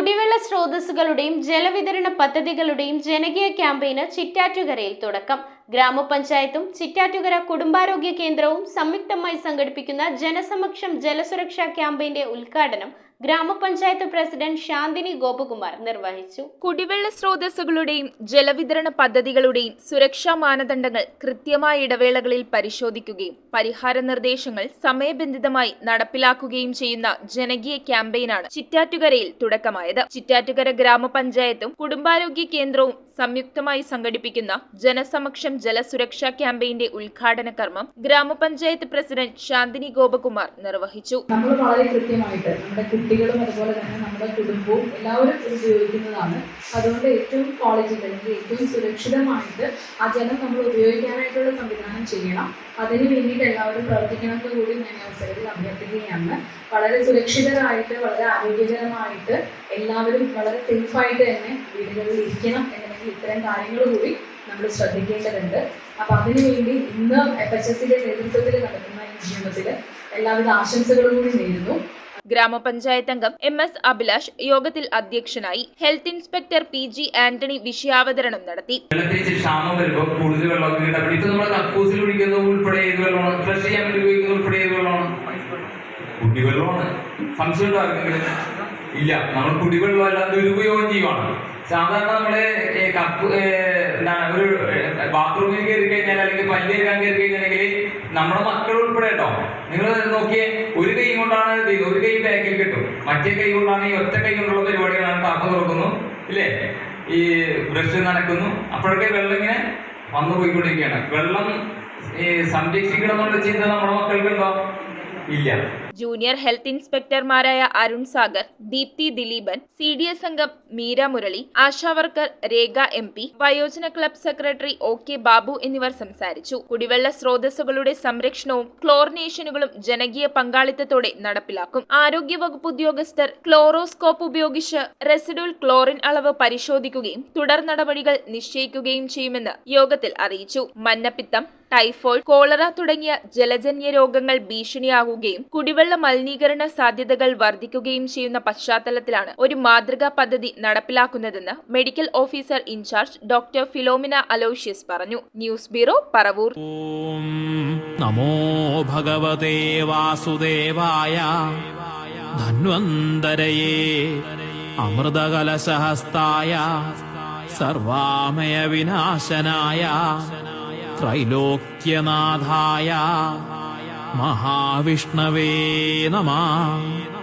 കുടിവെള്ള സ്രോതസ്സുകളുടെയും ജലവിതരണ പദ്ധതികളുടെയും ജനകീയ ക്യാമ്പയിന് ചിറ്റാറ്റുകരയിൽ തുടക്കം. ഗ്രാമപഞ്ചായത്തും ചിറ്റാറ്റുകര കുടുംബാരോഗ്യ കേന്ദ്രവും സംയുക്തമായി സംഘടിപ്പിക്കുന്ന ജനസമക്ഷം ജലസുരക്ഷാ ക്യാമ്പയിന്റെ ഉദ്ഘാടനം ഗ്രാമപഞ്ചായത്ത് പ്രസിഡന്റ് ശാന്തിനി ഗോപകുമാർ നിർവഹിച്ചു. കുടിവെള്ള സ്രോതസ്സുകളുടെയും ജലവിതരണ പദ്ധതികളുടെയും സുരക്ഷാ മാനദണ്ഡങ്ങൾ കൃത്യമായ ഇടവേളകളിൽ പരിശോധിക്കുകയും പരിഹാര നിർദ്ദേശങ്ങൾ സമയബന്ധിതമായി നടപ്പിലാക്കുകയും ചെയ്യുന്ന ജനകീയ ക്യാമ്പയിനാണ് ചിറ്റാറ്റുകരയിൽ തുടക്കമായത്. ചിറ്റാറ്റുകര ഗ്രാമപഞ്ചായത്തും കുടുംബാരോഗ്യ കേന്ദ്രവും സംയുക്തമായി സംഘടിപ്പിക്കുന്ന ജനസമക്ഷം ജലസുരക്ഷാ ക്യാമ്പയിന്റെ ഉദ്ഘാടന കർമ്മം ഗ്രാമപഞ്ചായത്ത് പ്രസിഡന്റ് ശാന്തിനി ഗോപകുമാർ നിർവഹിച്ചു. നമ്മൾ വളരെ കൃത്യമായിട്ട് നമ്മുടെ കുട്ടികളും അതുപോലെ തന്നെ നമ്മുടെ കുടുംബവും എല്ലാവരും ഉപയോഗിക്കുന്നതാണ്. അതുകൊണ്ട് ഏറ്റവും ക്വാളിറ്റി അല്ലെങ്കിൽ ഏറ്റവും സുരക്ഷിതമായിട്ട് ആ ജലം നമ്മൾ ഉപയോഗിക്കാനായിട്ടുള്ള സംവിധാനം ചെയ്യണം. അതിന് വേണ്ടിയിട്ട് എല്ലാവരും പ്രവർത്തിക്കണമെന്ന് കൂടി ഞാൻ അവസരത്തിൽ അഭ്യർത്ഥിക്കുകയാണ്. വളരെ സുരക്ഷിതരായിട്ട് വളരെ ആരോഗ്യകരമായിട്ട് എല്ലാവരും വളരെ സേഫായിട്ട് തന്നെ വീടുകളിൽ ഇരിക്കണം എന്നുണ്ടെങ്കിൽ ഇത്തരം കാര്യങ്ങൾ കൂടി നമ്മൾ ശ്രദ്ധിക്കേണ്ടതുണ്ട്. അപ്പൊ അതിനുവേണ്ടി ഇന്ന് എഫ് എച്ച് എസിന്റെ നേതൃത്വത്തിൽ നടക്കുന്ന ഈ ജീവിതത്തിൽ എല്ലാവിധ ആശംസകളും കൂടി നേരുന്നു. ഗ്രാമപഞ്ചായത്ത് അംഗം എം എസ് അഭിലാഷ് യോഗത്തിൽ അധ്യക്ഷനായി health inspector P G Antony വിഷയാവതരണം നടത്തി. വെള്ളത്തിൽ ഇച്ചിരി ക്ഷാമം വരുമ്പോൾ കൂടുതൽ വെള്ളമൊക്കെ ഇപ്പൊ നമ്മൾ കക്കൂസിൽ കുടിക്കുന്നത് ഉൾപ്പെടെ ഏത് വെള്ളമാണ്? ഫ്രഷ് ചെയ്യാൻ വേണ്ടി ഉപയോഗിക്കുന്നത് ഉൾപ്പെടെ ഏത് വെള്ളമാണ്? കുടിവെള്ളമാണ്. സംശയം ഉണ്ടോ ആർക്കെങ്കിലും? ഇല്ല നമ്മൾ കുടിവെള്ളം എല്ലാം ദുരുപയോഗം ചെയ്യുവാണ്. സാധാരണ നമ്മൾ കപ്പ് ഒരു ബാത്റൂമിൽ കയറി കഴിഞ്ഞാൽ അല്ലെങ്കിൽ പല്ല് കയറാൻ കയറി കഴിഞ്ഞാൽ നമ്മുടെ മക്കൾ ഉൾപ്പെടെ കേട്ടോ നിങ്ങൾ നോക്കിയേ ഒരു കൈ കൊണ്ടാണ് ഒരു കൈ ബാക്കിൽ കിട്ടും. മറ്റേ കൈ കൊണ്ടാണ് ഈ ഒറ്റ കൈ കൊണ്ടുള്ള പരിപാടികളാണ് ടാപ്പ് തുറക്കുന്നു ഇല്ലേ? ഈ ബ്രഷ് നടക്കുന്നു. അപ്പോഴൊക്കെ വെള്ളം ഇങ്ങനെ വന്നു പോയിക്കൊണ്ടിരിക്കുകയാണ്. വെള്ളം സംരക്ഷിക്കണം എന്നുള്ള ചിന്ത നമ്മുടെ മക്കൾക്കുണ്ടോ ഇല്ല. Junior health ഇൻസ്പെക്ടർമാരായ Arun Sagar Deepthi Dileepan C D S അംഗം Meera Murali ASHA worker Rekha M P വയോജന club secretary O K Babu എന്നിവർ സംസാരിച്ചു. കുടിവെള്ള സ്രോതസ്സുകളുടെ സംരക്ഷണവും ക്ലോറിനേഷനുകളും ജനകീയ പങ്കാളിത്തത്തോടെ നടപ്പിലാക്കും. ആരോഗ്യ വകുപ്പ് ഉദ്യോഗസ്ഥർ ക്ലോറോസ്കോപ്പ് ഉപയോഗിച്ച് റെസിഡുൽ ക്ലോറിൻ അളവ് പരിശോധിക്കുകയും തുടർ നടപടികൾ നിശ്ചയിക്കുകയും ചെയ്യുമെന്ന് യോഗത്തിൽ അറിയിച്ചു. മഞ്ഞപ്പിത്തം ടൈഫോയിഡ് കോളറ തുടങ്ങിയ ജലജന്യ രോഗങ്ങൾ ഭീഷണിയാകുകയും കുടിവെള്ള കുടിവെള്ള മലിനീകരണ സാധ്യതകൾ വർദ്ധിക്കുകയും ചെയ്യുന്ന പശ്ചാത്തലത്തിലാണ് ഒരു മാതൃകാ പദ്ധതി നടപ്പിലാക്കുന്നതെന്ന് medical officer in charge doctor Philomina Aloysius പറഞ്ഞു. News bureau Paravur. നമോ ഭഗവതേ വാസുദേവായ ധന്വന്തരയേ അമൃതകലശഹസ്തായ സർവാമയ വിനാശനായ ത്രൈലോക്യനാഥായ महाविष्णवे नमः